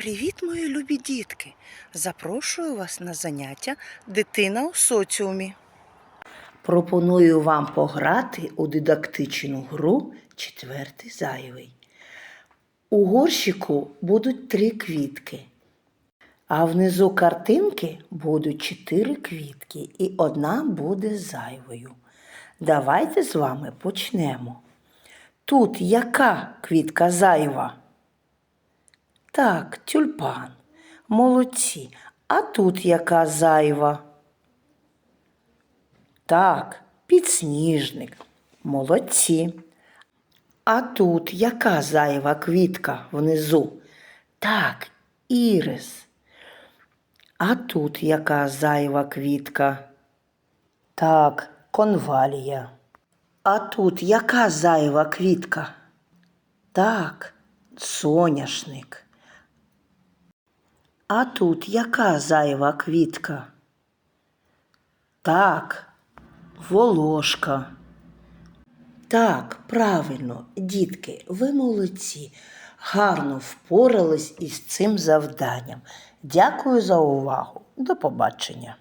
Привіт, мої любі дітки! Запрошую вас на заняття Дитина у соціумі. Пропоную вам пограти у дидактичну гру Четвертий зайвий. У горщику будуть три квітки, а внизу картинки будуть чотири квітки, і одна буде зайвою. Давайте з вами почнемо. Тут яка квітка зайва? Так, тюльпан. Молодці. А тут яка зайва? Так, підсніжник. Молодці. А тут яка зайва квітка внизу? Так, ірис. А тут яка зайва квітка? Так, конвалія. А тут яка зайва квітка? Так, соняшник. А тут яка зайва квітка? Так, волошка. Так, правильно, дітки, ви молодці, гарно впорались із цим завданням. Дякую за увагу. До побачення.